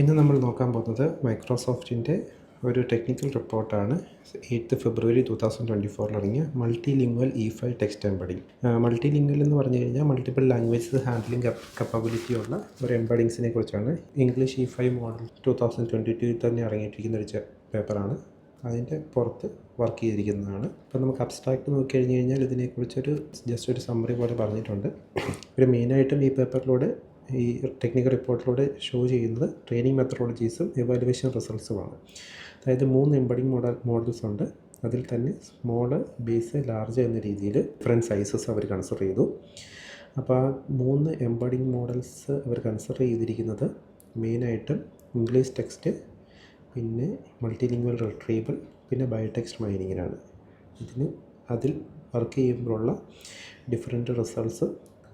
ഇന്ന് നമ്മൾ നോക്കാൻ പോകുന്നത് മൈക്രോസോഫ്റ്റിന്റെ ഒരു ടെക്നിക്കൽ റിപ്പോർട്ടാണ് eighth February two thousand twenty ഫോറിൽ ഇറങ്ങിയ multilingual E five text embedding multilingual എന്ന് പറഞ്ഞു കഴിഞ്ഞാൽ മൾട്ടിപ്പിൾ ലാംഗ്വേജസ് ഹാൻഡ്ലിംഗ് കപ്പബിലിറ്റി ഉള്ള ഒരു എംബഡിങ്സിനെ കുറിച്ചാണ്. English E five model two thousand twenty two തന്നെ ഇറങ്ങിയിട്ടിരിക്കുന്ന ഒരു പേപ്പറാണ് അതിന്റെ പുറത്ത് വർക്ക് ചെയ്തിരിക്കുന്നതാണ്. അപ്പോൾ നമുക്ക് അബ്സ്ട്രാക്ട് നോക്കി കഴിഞ്ഞ് കഴിഞ്ഞാൽ ഇതിനെക്കുറിച്ചൊരു ജസ്റ്റ് ഒരു സമ്മറി പോലെ പറഞ്ഞിട്ടുണ്ട്. ഒരു മെയിനായിട്ടും ഈ പേപ്പറിലൂടെ ഈ ടെക്നിക്കൽ റിപ്പോർട്ടിലൂടെ ഷോ ചെയ്യുന്നത് ട്രെയിനിങ് മെത്തഡോളജീസും എവാലുവേഷൻ റിസൾട്ട്സുമാണ് അതായത് മൂന്ന് എംബഡിങ് മോഡൽ മോഡൽസ് ഉണ്ട്. അതിൽ തന്നെ സ്മോൾ ബേസ് ലാർജ് എന്ന രീതിയിൽ ഡിഫറെന്റ് സൈസസ് അവർ കൺസിഡർ ചെയ്തു. അപ്പോൾ ആ മൂന്ന് എംബഡിങ് മോഡൽസ് അവർ കൺസിഡർ ചെയ്തിരിക്കുന്നത് മെയിനായിട്ടും ഇംഗ്ലീഷ് ടെക്സ്റ്റ് പിന്നെ മൾട്ടിലിംഗ്വൽ റിട്രീവൽ പിന്നെ ബയോടെക്സ്റ്റ് മൈനിങ്ങിനാണ് ഇതിന് അതിൽ വർക്ക് ചെയ്യുമ്പോഴുള്ള ഡിഫറെന്റ് റിസൾട്ട്സ്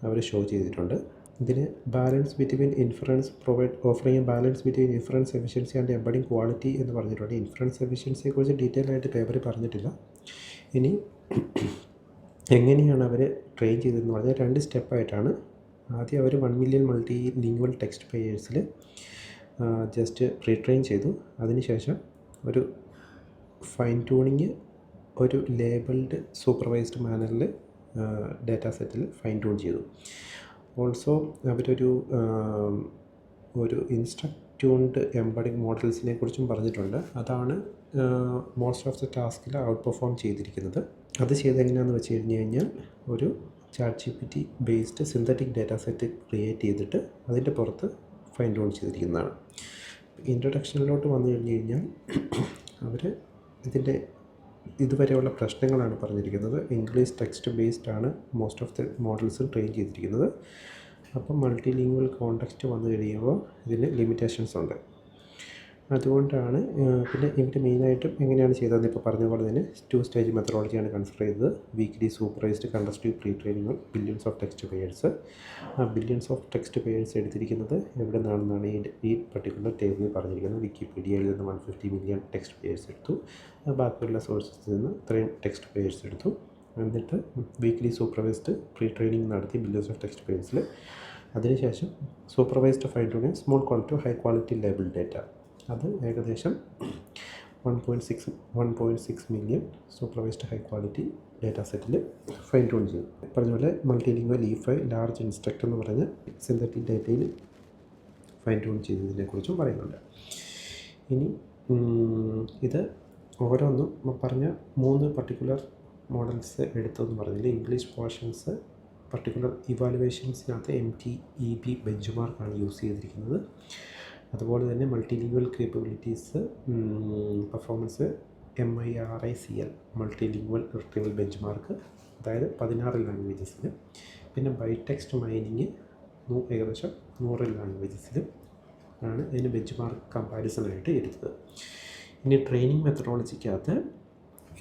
അവർ ഷോ ചെയ്തിട്ടുണ്ട്. ഇതിന് balance between inference provide offering balance between inference efficiency and embedding quality എന്ന് പറഞ്ഞിട്ടുണ്ട്. ഇൻഫറൻസ് എഫിഷ്യൻസിയെക്കുറിച്ച് ഡീറ്റെയിൽ ആയിട്ട് പേപ്പറിൽ പറഞ്ഞിട്ടില്ല. ഇനി എങ്ങനെയാണ് അവർ ട്രെയിൻ ചെയ്തതെന്ന് പറഞ്ഞാൽ രണ്ട് സ്റ്റെപ്പായിട്ടാണ് ആദ്യം അവർ one million multilingual text പേയേഴ്സിൽ ജസ്റ്റ് റീട്രെയിൻ ചെയ്തു. അതിനുശേഷം ഒരു ഫൈൻ ട്യൂണിങ് ഒരു ലേബിൾഡ് സൂപ്പർവൈസ്ഡ് മാനറിൽ ഡാറ്റാ സെറ്റിൽ ഫൈൻ ട്യൂൺ ചെയ്തു. ഓൾസോ അവരൊരു ഒരു ഇൻസ്ട്രക്ട് ട്യൂൺഡ് എംബഡിങ് മോഡൽസിനെ കുറിച്ചും പറഞ്ഞിട്ടുണ്ട്. അതാണ് മോസ്റ്റ് ഓഫ് ദ ടാസ്കിൽ ഔട്ട് പെർഫോം ചെയ്തിരിക്കുന്നത്. അത് ചെയ്തെങ്ങനെയാണെന്ന് വെച്ച് കഴിഞ്ഞ് കഴിഞ്ഞാൽ ഒരു chat G P T based synthetic data set create ചെയ്തിട്ട് അതിന്റെ പുറത്ത് ഫൈൻ ട്യൂൺ ചെയ്തിരിക്കുന്നതാണ്. ഇൻട്രൊഡക്ഷനിലോട്ട് വന്നു കഴിഞ്ഞ് കഴിഞ്ഞാൽ അവർ ഇതിന്റെ ഇതുവരെയുള്ള പ്രശ്നങ്ങളാണ് പറഞ്ഞിരിക്കുന്നത്. ഇംഗ്ലീഷ് ടെക്സ്റ്റ് ബേസ്ഡ് ആണ് most of the models train ചെയ്തിരിക്കുന്നത്. അപ്പം മൾട്ടി ലിംഗ്വൽ കോണ്ടക്സ്റ്റ് വന്നു കഴിയുമ്പോൾ ഇതിന് ലിമിറ്റേഷൻസ് ഉണ്ട്. അതുകൊണ്ടാണ് പിന്നെ ഇവർ മെയിനായിട്ടും എങ്ങനെയാണ് ചെയ്തതെന്ന് ഇപ്പോൾ പറഞ്ഞ പോലെ തന്നെ ടു സ്റ്റേജ് മെത്തഡോളജിയാണ് കൺസിഡർ ചെയ്തത്. വീക്ക്ലി സൂപ്പർവൈസ്ഡ് കണ്ടസ്റ്റീവ് പ്രീ ട്രെയിനിങ്ങൾ ബില്യൺസ് ഓഫ് ടെക്സ്റ്റ് പേഴ്സ് ആ ബില്യൺസ് ഓഫ് ടെക്സ്റ്റ് പേഴ്സ് എടുത്തിരിക്കുന്നത് എവിടെ നിന്നാണെന്നാണ് ഈ ഈ പർട്ടിക്കുലർ ടേബിളിൽ പറഞ്ഞിരിക്കുന്നത്. വിക്കിപീഡിയയിൽ നിന്ന് one fifty million text pairs എടുത്തു. ബാക്കിയുള്ള സോഴ്സസിൽ നിന്ന് ഇത്രയും ടെക്സ്റ്റ് പേഴ്സ് എടുത്തു. എന്നിട്ട് വീക്ക്ലി സൂപ്പർവൈസ്ഡ് പ്രീ ട്രെയിനിങ് നടത്തി ബില്യൺസ് ഓഫ് ടെക്സ്റ്റ് പേഴ്സിൽ അതിനുശേഷം supervised fine tuning small quality high quality labelled data അത് ഏകദേശം one point six one point six million supervised high quality data സെറ്റിൽ ഫൈൻ ട്യൂൺ ചെയ്തു പറഞ്ഞ പോലെ multilingual E five large instruct എന്ന് പറഞ്ഞ് സിന്തറ്റിക് ഡേറ്റയിൽ ഫൈൻ ട്യൂൺ ചെയ്തതിനെക്കുറിച്ചും പറയുന്നുണ്ട്. ഇനി ഇത് ഓരോന്നും പറഞ്ഞ മൂന്ന് പർട്ടിക്കുലർ മോഡൽസ് എടുത്തതെന്ന് പറഞ്ഞാൽ English portions particular ഇവാലുവേഷൻസിനകത്ത് M T E B bench മാർക്കാണ് യൂസ് ചെയ്തിരിക്കുന്നത്. അതുപോലെ തന്നെ multilingual capabilities performance M I R I C L multilingual retrieval benchmark അതായത് പതിനാറ് ലാംഗ്വേജസിൽ പിന്നെ ബൈടെക്സ്റ്റ് മൈനിങ് ഏകദേശം നൂറ് ലാംഗ്വേജസിൽ ആണ് ഇതിന് ബെഞ്ച് മാർക്ക് കമ്പാരിസണായിട്ട് എടുത്തത്. ഇനി ട്രെയിനിങ് മെത്തഡോളജിക്കകത്ത്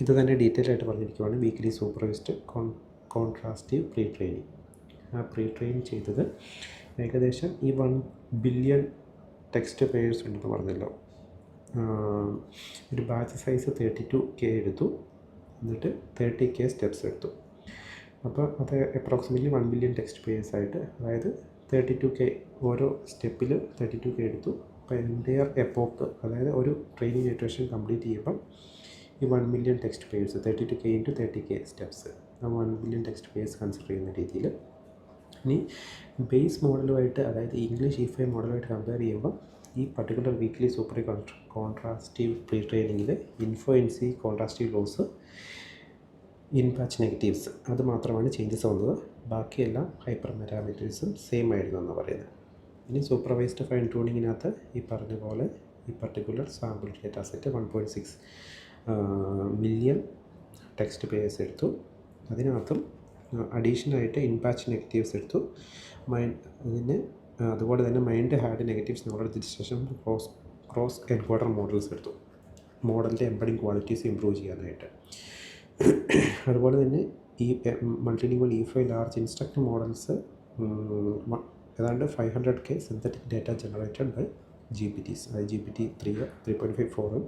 ഇത് തന്നെ ഡീറ്റെയിൽ ആയിട്ട് പറഞ്ഞിരിക്കുവാണ് weakly supervised con contrastive pre training ആ പ്രീ ട്രെയിൻ ചെയ്തത് ഏകദേശം ഈ വൺ ബില്യൺ ടെക്സ്റ്റ് പേഴ്സ് ഉണ്ടെന്ന് പറഞ്ഞല്ലോ. ഒരു batch size thirty two K എടുത്തു. എന്നിട്ട് തേർട്ടി കെ സ്റ്റെപ്സ് എടുത്തു. അപ്പോൾ അത് approximately one million text pairs ആയിട്ട് അതായത് തേർട്ടി ടു കെ ഓരോ സ്റ്റെപ്പിൽ തേർട്ടി ടു കെ എടുത്തു. അപ്പോൾ എന്റെയർ എപ്പോക്ക് അതായത് ഒരു ട്രെയിനിങ് ഇറ്ററേഷൻ കംപ്ലീറ്റ് ചെയ്യുമ്പം ഈ one million text pairs thirty two K into thirty K steps ആ one million text pairs consider ചെയ്യുന്ന രീതിയിൽ ഇനി ബേസ് മോഡലുമായിട്ട് അതായത് ഇംഗ്ലീഷ് ഇ ഫൈവ് മോഡലുമായിട്ട് കമ്പയർ ചെയ്യുമ്പോൾ ഈ particular weakly super contrastive pre ട്രെയിനിങ്ങിൽ info N C contrastive loss in batch negatives അത് മാത്രമാണ് ചേഞ്ചസ് വന്നത്. ബാക്കിയെല്ലാം ഹൈപ്പർ പാരാമീറ്റേഴ്സും സെയിം ആയിരുന്നു എന്ന് പറയുന്നത് ഇനി സൂപ്പർവൈസ്ഡ് ഫൈൻ ട്യൂണിങ്ങിനകത്ത് ഈ പറഞ്ഞ പോലെ ഈ particular sample data set one point six million text pairs എടുത്തു. അതിനകത്തും അഡീഷണലായിട്ട് ഇൻപാച്ച് നെഗറ്റീവ്സ് എടുത്തു. മൈൻഡ് അതിന് അതുപോലെ തന്നെ മൈൻഡ് ഹാഡ് നെഗറ്റീവ്സ് നമ്മളെടുത്തതിന് ശേഷം ക്രോസ് ക്രോസ് എൻകോഡർ മോഡൽസ് എടുത്തു. മോഡലിന്റെ എംബഡിങ് ക്വാളിറ്റീസ് ഇമ്പ്രൂവ് ചെയ്യാനായിട്ട്. അതുപോലെ തന്നെ ഈ multilingual E five large instruct models ഏതാണ്ട് five hundred K synthetic data generated by G P Ts അതായത് G P T three three point five ഫോറും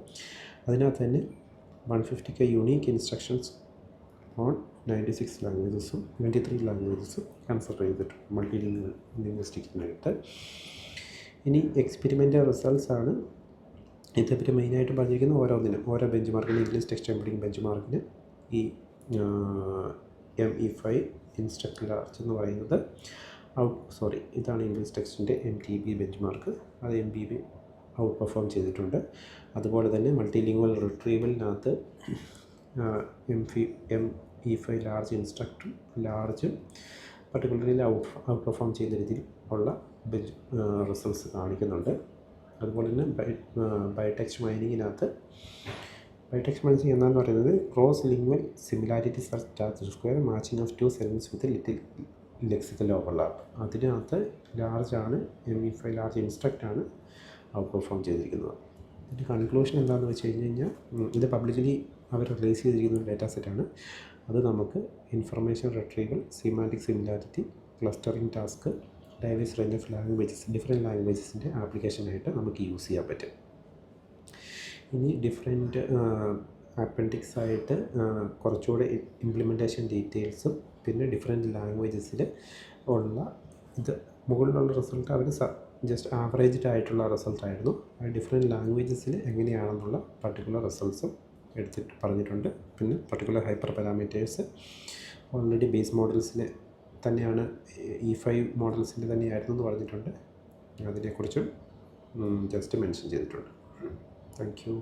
അതിനകത്ത് തന്നെ one fifty K unique instructions on ninety six ലാംഗ്വേജസും twenty three ലാംഗ്വേജസും consider ചെയ്തിട്ടുണ്ട്. മൾട്ടി ലിംഗ്വിസ്റ്റിക്സിനായിട്ട് ഇനി എക്സ്പെരിമെന്റൽ റിസൾട്ട്സ് ആണ്. ഇതിൽ മെയിനായിട്ട് പറഞ്ഞിരിക്കുന്ന ഓരോന്നിനും. ഓരോ ബെഞ്ച് മാർക്കിന് ഇംഗ്ലീഷ് ടെക്സ്റ്റ് എംബിഡിങ് ബെഞ്ച് മാർക്കിന് ഈ M E five instructor large എന്ന് പറയുന്നത്. ഔട്ട് സോറി ഇതാണ് ഇംഗ്ലീഷ് ടെക്സ്റ്റിന്റെ M T B benchmark അത് M B B outperform ചെയ്തിട്ടുണ്ട്. അതുപോലെ തന്നെ മൾട്ടി ലിംഗ്വൽ റിട്രീവലിനകത്ത് എം ഫി എം ഇ ഫൈവ് ലാർജ് ഇൻസ്ട്രക്ടറും large particularly out outperform ചെയ്യുന്ന രീതിയിൽ ഉള്ള റിസൾട്ട്സ് കാണിക്കുന്നുണ്ട്. അതുപോലെ തന്നെ ബയോടെക്സ്റ്റ് മൈനിങ്ങിനകത്ത് ബയോടെക്സ്റ്റ് മൈനിങ് എന്താണെന്ന് പറയുന്നത് cross lingual similarities are start square matching of two sense with little lexical overlap അതിനകത്ത് ലാർജ് ആണ് എം ഇ ഫൈവ് ലാർജ് ഇൻസ്ട്രക്റ്റാണ് ഔട്ട് പെർഫോം ചെയ്തിരിക്കുന്നത്. ഇതിന്റെ കൺക്ലൂഷൻ എന്താണെന്ന് വെച്ച് കഴിഞ്ഞ് കഴിഞ്ഞാൽ ഇത് പബ്ലിക്കലി അവർ റിലീസ് ചെയ്തിരിക്കുന്ന ഡാറ്റാ സെറ്റാണ് അത് നമുക്ക് information retrieval semantic similarity clustering task diverse range of languages different ലാംഗ്വേജസിന്റെ ആപ്ലിക്കേഷനായിട്ട് നമുക്ക് യൂസ് ചെയ്യാൻ പറ്റും. ഇനി ഡിഫറെന്റ് അപ്പൻഡിക്സ് ആയിട്ട് കുറച്ചുകൂടെ ഇംപ്ലിമെന്റേഷൻ ഡീറ്റെയിൽസും പിന്നെ ഡിഫറെന്റ് ലാംഗ്വേജസിൽ ഉള്ള ഇത് മുകളിലുള്ള റിസൾട്ട് അവർ ജസ്റ്റ് ആവറേജ്ഡ് ആയിട്ടുള്ള റിസൾട്ടായിരുന്നു ആയിരുന്നു. ഡിഫറെന്റ് ലാംഗ്വേജസിൽ എങ്ങനെയാണെന്നുള്ള പർട്ടിക്കുലർ റിസൾട്ട്സും എടുത്തിട്ട് പറഞ്ഞിട്ടുണ്ട്. പിന്നെ particular hyperparameters already base മോഡൽസിൽ തന്നെയാണ് ഇ ഫൈവ് മോഡൽസിന്റെ തന്നെയായിരുന്നു എന്ന് പറഞ്ഞിട്ടുണ്ട്. അതിനെക്കുറിച്ചും ജസ്റ്റ് മെൻഷൻ ചെയ്തിട്ടുണ്ട്. Thank you